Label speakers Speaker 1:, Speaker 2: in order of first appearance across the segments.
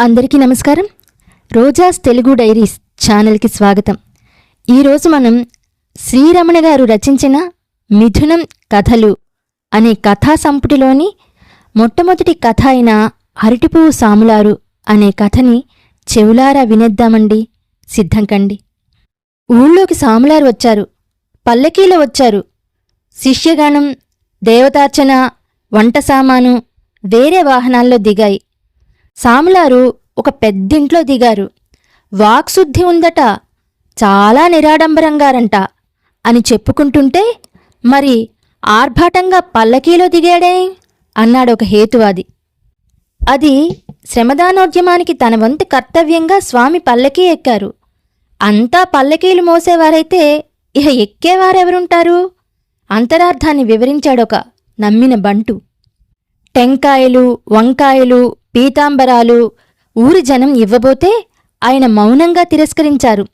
Speaker 1: అందరికీ నమస్కారం. రోజాస్ తెలుగు డైరీస్ ఛానల్కి స్వాగతం. ఈరోజు మనం శ్రీరమణ గారు రచించిన మిథునం కథలు అనే కథా సంపుటిలోని మొట్టమొదటి కథ అయిన అరటిపువ్వు సాములారు అనే కథని చెవులారా వినేద్దామండి. సిద్ధం కండి. ఊళ్ళోకి సాములారు వచ్చారు. పల్లకీలో వచ్చారు. శిష్యగానం దేవతార్చన వంట సామాను వేరే వాహనాల్లో దిగాయి. సాములారు ఒక పెద్దింట్లో దిగారు. వాక్శుద్ధి ఉందట చాలా నిరాడంబరంగారంట అని చెప్పుకుంటుంటే మరి ఆర్భాటంగా పల్లకీలో దిగాడే? అన్నాడు ఒక హేతువాది. అది శ్రమదానోద్యమానికి తన వంతు కర్తవ్యంగా స్వామి పల్లకీ ఎక్కారు. అంతా పల్లకీలు మోసేవారైతే ఇహ ఎక్కేవారెవరుంటారు? అంతరార్థాన్ని వివరించాడొక నమ్మిన బంటు. టెంకాయలు వంకాయలు పీతాంబరాలు ఊరి జనం ఇవ్వబోతే ఆయన మౌనంగా తిరస్కరించారు.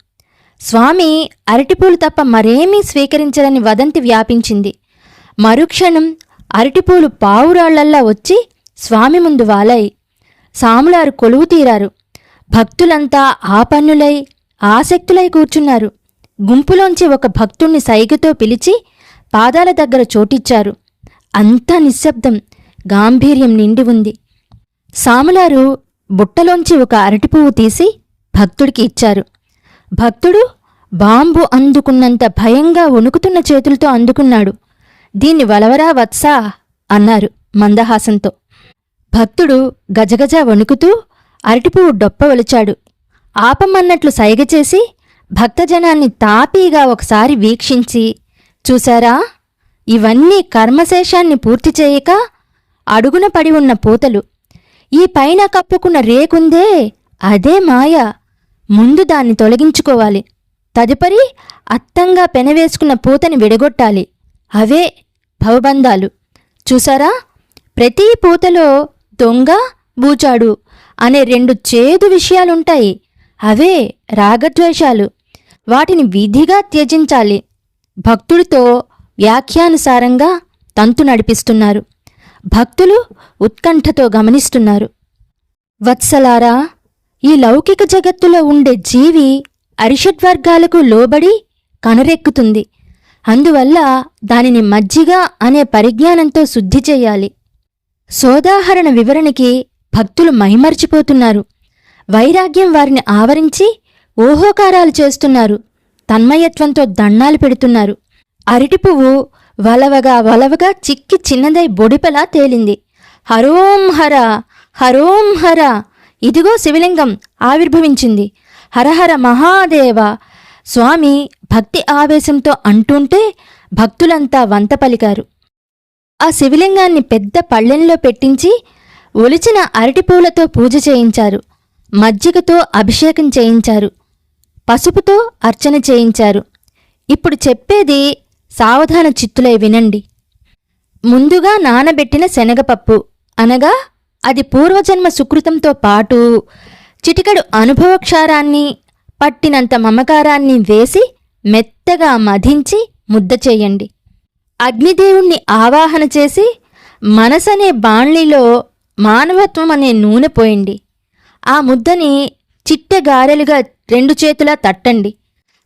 Speaker 1: స్వామి అరటిపూలు తప్ప మరేమీ స్వీకరించరని వదంతి వ్యాపించింది. మరుక్షణం అరటిపూలు పావురాళ్ళల్లా వచ్చి స్వామి ముందు వాలాయి సాములారు కొలువు తీరారు. భక్తులంతా ఆపన్నులై ఆసక్తులై కూర్చున్నారు. గుంపులోంచి ఒక భక్తుణ్ణి సైగతో పిలిచి పాదాల దగ్గర చోటిచ్చారు. అంతా నిశ్శబ్దం గాంభీర్యం నిండి ఉంది. సాములారు బుట్టలోంచి ఒక అరటిపువ్వు తీసి భక్తుడికి ఇచ్చారు. భక్తుడు బాంబు అందుకున్నంత భయంగా వణుకుతున్న చేతులతో అందుకున్నాడు. దీన్ని వలవరా వత్సా అన్నారు మందహాసంతో. భక్తుడు గజగజ వణుకుతూ అరటిపువ్వు డొప్ప ఒలిచాడు ఆపమన్నట్లు సైగ చేసి భక్తజనాన్ని తాపీగా ఒకసారి వీక్షించి చూశారా? ఇవన్నీ కర్మశేషాన్ని పూర్తి చేయక అడుగున పడి ఉన్న పూతలు. ఈ పైన కప్పుకున్న రేకుందే అదే మాయ. ముందు దాన్ని తొలగించుకోవాలి. తదుపరి అత్తంగా పెనవేసుకున్న పూతని విడగొట్టాలి. అవే భవబంధాలు. చూసారా? ప్రతి పూతలో దొంగ బూచాడు అనే రెండు చేదు విషయాలుంటాయి. అవే రాగద్వేషాలు. వాటిని విధిగా త్యజించాలి. భక్తుడితో వ్యాఖ్యానుసారంగా తంతు నడిపిస్తున్నారు. భక్తులు ఉత్కంఠతో గమనిస్తున్నారు. వత్సలారా ఈ లౌకిక జగత్తులో ఉండే జీవి అరిషడ్వర్గాలకు లోబడి కనురెక్కుతుంది. అందువల్ల దానిని మజ్జిగ అనే పరిజ్ఞానంతో శుద్ధి చేయాలి. సోదాహరణ వివరణకి భక్తులు మైమర్చిపోతున్నారు వైరాగ్యం వారిని ఆవరించి ఊహోకారాలు చేస్తున్నారు. తన్మయత్వంతో దండాలు పెడుతున్నారు. అరటి పువ్వు వలవగా వలవగా చిక్కి చిన్నదై బొడిపలా తేలింది. హరోం హర హరోం హర ఇదిగో శివలింగం ఆవిర్భవించింది. హరహర మహాదేవ స్వామి భక్తి ఆవేశంతో అంటుంటే భక్తులంతా వంత పలికారు. ఆ శివలింగాన్ని పెద్ద పళ్ళెంలో పెట్టించి ఒలిచిన అరటిపూలతో పూజ చేయించారు. మజ్జిగతో అభిషేకం చేయించారు. పసుపుతో అర్చన చేయించారు. ఇప్పుడు చెప్పేది సావధాన చిత్తులై వినండి. ముందుగా నానబెట్టిన శనగపప్పు. అనగా అది పూర్వజన్మ సుకృతంతో పాటు చిటికడు అనుభవక్షారాన్ని పట్టినంత మమకారాన్ని వేసి మెత్తగా మధించి ముద్ద చేయండి. అగ్నిదేవుణ్ణి ఆవాహన చేసి మనసనే బాణ్లిలో మానవత్వం అనే నూనె పోయండి. ఆ ముద్దని చిట్టె గారెలుగా రెండు చేతులా తట్టండి.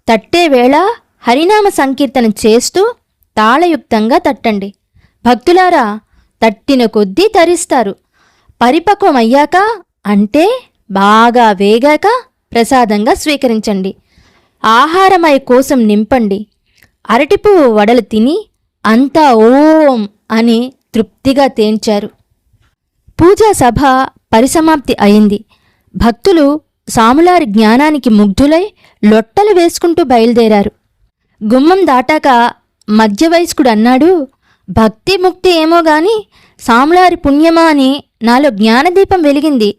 Speaker 1: తట్టే వేళ హరినామ సంకీర్తన చేస్తూ తాళయుక్తంగా తట్టండి. భక్తులారా తట్టిన కొద్దీ తరిస్తారు. పరిపక్వమయ్యాక అంటే బాగా వేగాక ప్రసాదంగా స్వీకరించండి. ఆహారమై కోసం నింపండి. అరటిపువ్వు వడలు తిని అంతా ఓం అని తృప్తిగా తేంచారు. పూజా సభ పరిసమాప్తి అయింది. భక్తులు సాములారి జ్ఞానానికి ముగ్ధులై లొట్టలు వేసుకుంటూ బయలుదేరారు. గుమ్మం దాటాక మధ్య వయస్కుడు అన్నాడు భక్తి ముక్తి ఏమో గాని సాములారి పుణ్యమా అని నాలో జ్ఞానదీపం వెలిగింది.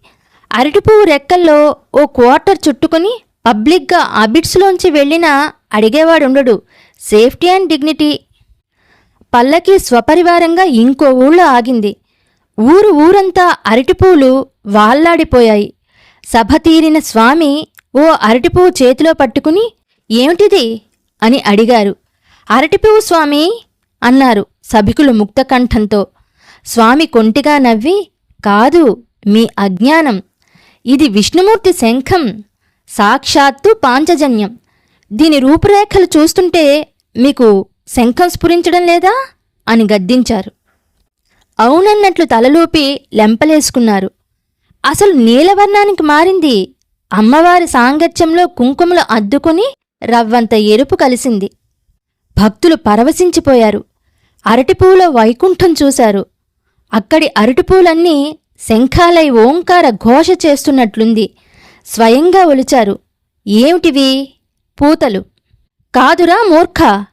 Speaker 1: అరటిపువ్వు రెక్కల్లో ఓ క్వార్టర్ చుట్టుకుని పబ్లిక్గా అబిట్స్లోంచి వెళ్ళినా అడిగేవాడుండడు. సేఫ్టీ అండ్ డిగ్నిటీ పల్లకి స్వపరివారంగా ఇంకో ఊళ్ళో ఆగింది. ఊరు ఊరంతా అరటిపూలు వాళ్ళాడిపోయాయి సభ తీరిన స్వామి ఓ అరటిపువ్వు చేతిలో పట్టుకుని ఏమిటిది? అని అడిగారు. అరటిపువ్వు స్వామి అన్నారు సభికులు ముక్తకంఠంతో స్వామి కొంటిగా నవ్వి కాదు మీ అజ్ఞానం. ఇది విష్ణుమూర్తి శంఖం సాక్షాత్తు పాంచజన్యం. దీని రూపురేఖలు చూస్తుంటే మీకు శంఖం స్ఫురించడం లేదా? అని గద్దించారు. అవునన్నట్లు తలలోపి లెంపలేసుకున్నారు. అసలు నీలవర్ణానికి మారింది అమ్మవారి సాంగత్యంలో కుంకుమలు అద్దుకుని రవ్వంత ఎరుపు కలిసింది. భక్తులు పరవశించిపోయారు. అరటిపూల వైకుంఠం చూశారు. అక్కడి అరటిపూలన్నీ శంఖాలై ఓంకార ఘోష చేస్తున్నట్లుంది. స్వయంగా ఒలిచారు. ఏమిటివి? పూతలు. కాదురా మూర్ఖ!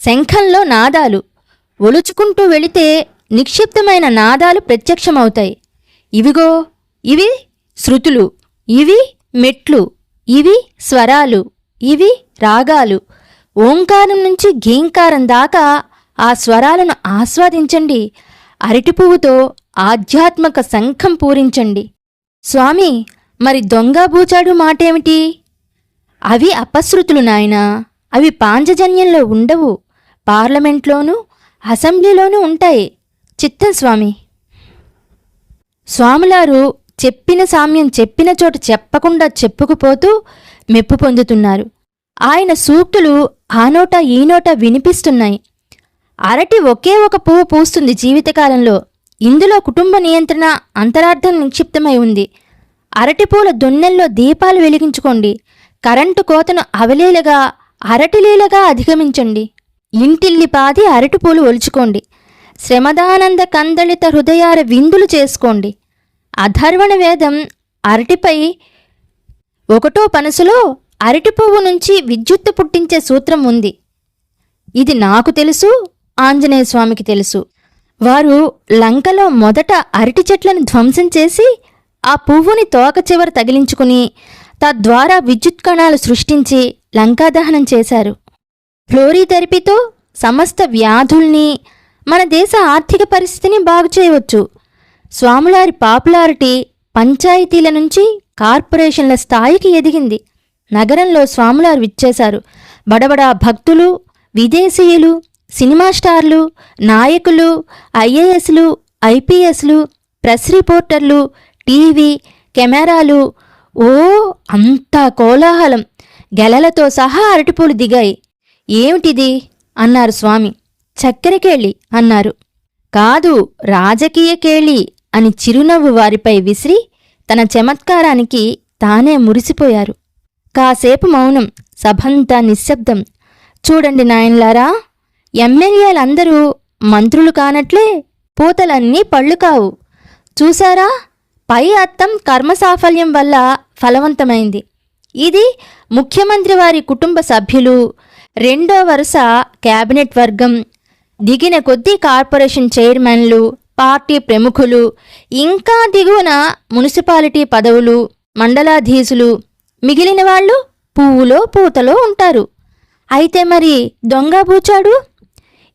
Speaker 1: శంఖంలో నాదాలు. ఒలుచుకుంటూ వెళితే నిక్షిప్తమైన నాదాలు ప్రత్యక్షమవుతాయి. ఇవిగో ఇవి శృతులు. ఇవి మెట్లు. ఇవి స్వరాలు. ఇవి రాగాలు. ఓంకారం నుంచి ఘీంకారం దాకా ఆ స్వరాలను ఆస్వాదించండి. అరటి పువ్వుతో ఆధ్యాత్మక శంఖం పూరించండి. స్వామి మరి దొంగ బూచాడు మాటేమిటి? అవి అపశృతులు నాయనా. అవి పాంచజన్యంలో ఉండవు. పార్లమెంట్లోనూ అసెంబ్లీలోనూ ఉంటాయి. చిత్తం స్వామి. స్వాములారు చెప్పిన సామ్యం చెప్పిన చోట చెప్పకుండా చెప్పుకుపోతూ మెప్పు పొందుతున్నారు. ఆయన సూక్తులు ఆ నోట ఈ నోట వినిపిస్తున్నాయి. అరటి ఒకే ఒక పువ్వు పూస్తుంది జీవితకాలంలో. ఇందులో కుటుంబ నియంత్రణ అంతరార్థం నిక్షిప్తమై ఉంది. అరటిపూల దొన్నెల్లో దీపాలు వెలిగించుకోండి. కరెంటు కోతను అవలీలగా అరటిలీలగా అధిగమించండి. ఇంటిల్లి పాది అరటి అరటిపూలు ఒలుచుకోండి. శ్రమదానంద కందళిత హృదయార విందులు చేసుకోండి. అధర్వణ వేదం అరటిపై ఒకటో పనసులో అరటి పువ్వు నుంచి విద్యుత్తు పుట్టించే సూత్రం ఉంది. ఇది నాకు తెలుసు ఆంజనేయ స్వామికి తెలుసు. వారు లంకలో మొదట అరటి చెట్లను ధ్వంసం చేసి ఆ పువ్వుని తోక చివర తగిలించుకుని తద్వారా విద్యుత్ కణాలు సృష్టించి లంకాదహనం చేశారు. ఫ్లోరీథెరపీతో సమస్త వ్యాధుల్ని మన దేశ ఆర్థిక పరిస్థితిని బాగు చేయవచ్చు స్వాములారి పాపులారిటీ పంచాయతీల నుంచి కార్పొరేషన్ల స్థాయికి ఎదిగింది. నగరంలో స్వాములారు విచ్చేశారు. బడబడా భక్తులు విదేశీయులు సినిమా స్టార్లు నాయకులు ఐఏఎస్లు ఐపీఎస్లు ప్రెస్ రిపోర్టర్లు టీవీ కెమెరాలు ఓ అంతా కోలాహలం. గెలలతో సహా అరటిపూలు దిగాయి. ఏమిటిది? అన్నారు స్వామి. చక్కెరకేళి అన్నారు. కాదు రాజకీయ కేళి అని చిరునవ్వు వారిపై విసిరి తన చమత్కారానికి తానే మురిసిపోయారు. కాసేపు మౌనం సభంతా నిశ్శబ్దం. చూడండి నాయన్లారా ఎమ్మెల్యేలందరూ మంత్రులు కానట్లే పూతలన్నీ పళ్ళు కావు. చూసారా పై అత్తం కర్మసాఫల్యం వల్ల ఫలవంతమైంది. ఇది ముఖ్యమంత్రి వారి కుటుంబ సభ్యులు రెండో వరుస క్యాబినెట్ వర్గం దిగిన కొద్దీ కార్పొరేషన్ చైర్మన్లు పార్టీ ప్రముఖులు ఇంకా దిగువన మున్సిపాలిటీ పదవులు మండలాధీశులు మిగిలిన వాళ్ళు పువ్వులో పూతలో ఉంటారు. అయితే మరి దొంగ బూచాడు?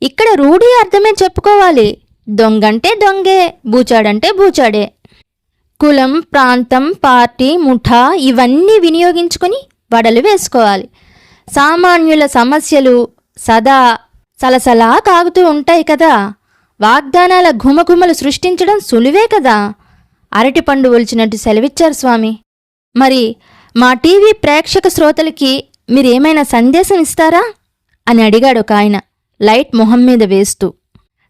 Speaker 1: ఇక్కడ రూఢి అర్థమే చెప్పుకోవాలి. దొంగంటే దొంగే బూచాడంటే బూచాడే. కులం ప్రాంతం పార్టీ ముఠా ఇవన్నీ వినియోగించుకొని వడలు వేసుకోవాలి. సామాన్యుల సమస్యలు సదా సలసలా కాగుతూ ఉంటాయి కదా. వాగ్దానాల ఘుమఘుమలు సృష్టించడం సులువే కదా? అరటిపండు ఒలిచినట్టు సెలవిచ్చారు స్వామి. మరి మా టీవీ ప్రేక్షక శ్రోతలకి మీరేమైనా సందేశం ఇస్తారా? అని అడిగాడు ఒక ఆయన లైట్ మొహం మీద వేస్తూ.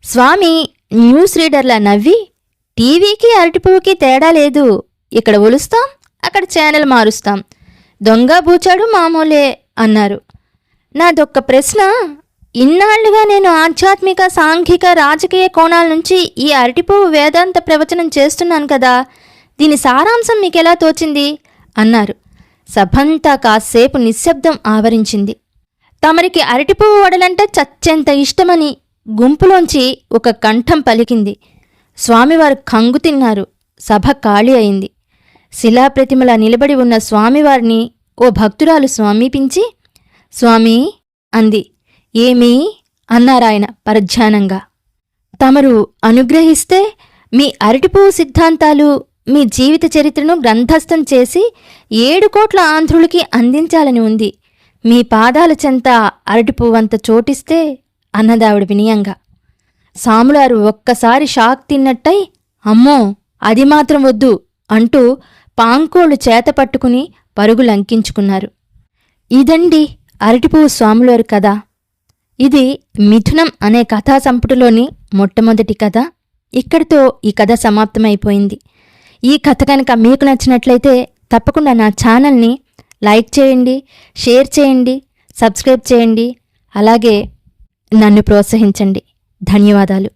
Speaker 1: స్వామి న్యూస్ రీడర్లా నవ్వి టీవీకి అరటిపువ్వుకి తేడా లేదు. ఇక్కడ ఒలుస్తాం అక్కడ ఛానల్ మారుస్తాం. దొంగ బూచాడు మామూలే అన్నారు. నాదొక్క ప్రశ్న ఇన్నాళ్ళుగా నేను ఆధ్యాత్మిక సాంఘిక రాజకీయ కోణాల నుంచి ఈ అరటిపువ్వు వేదాంత ప్రవచనం చేస్తున్నాను కదా. దీని సారాంశం మీకెలా తోచింది? అన్నారు. సభంతా కాసేపు నిశ్శబ్దం ఆవరించింది. తమరికి అరటిపువ్వు వడలంటే చచ్చెంత ఇష్టమని గుంపులోంచి ఒక కంఠం పలికింది. స్వామివారు కంగు తిన్నారు. సభ ఖాళీ అయింది. శిలాప్రతిమలా నిలబడి ఉన్న స్వామివారిని ఓ భక్తురాలు స్వామీపించి స్వామి అంది. ఏమీ? అన్నారాయన పరధ్యానంగా. తమరు అనుగ్రహిస్తే మీ అరటిపువ్వు సిద్ధాంతాలు మీ జీవిత చరిత్రను గ్రంథస్థం చేసి ఏడు కోట్ల ఆంధ్రులకి అందించాలని ఉంది. మీ పాదాల చెంత అరటిపువ్వంత చోటిస్తే అన్నదావిడ వినయంగా. సాములారు ఒక్కసారి షాక్ తిన్నట్టయి అమ్మో అది మాత్రం వద్దు అంటూ పాంకోళ్ళు చేత పట్టుకుని పరుగులంకించుకున్నారు ఇదండి అరటిపువ్వు స్వాములారు కదా ఇది మిథునం అనే కథా సంపుటిలోని మొట్టమొదటి కథ. ఇక్కడితో ఈ కథ సమాప్తమైపోయింది. ఈ కథ కనుక మీకు నచ్చినట్లయితే తప్పకుండా నా ఛానల్ని లైక్ చేయండి షేర్ చేయండి సబ్స్క్రైబ్ చేయండి అలాగే నన్ను ప్రోత్సహించండి. ధన్యవాదాలు.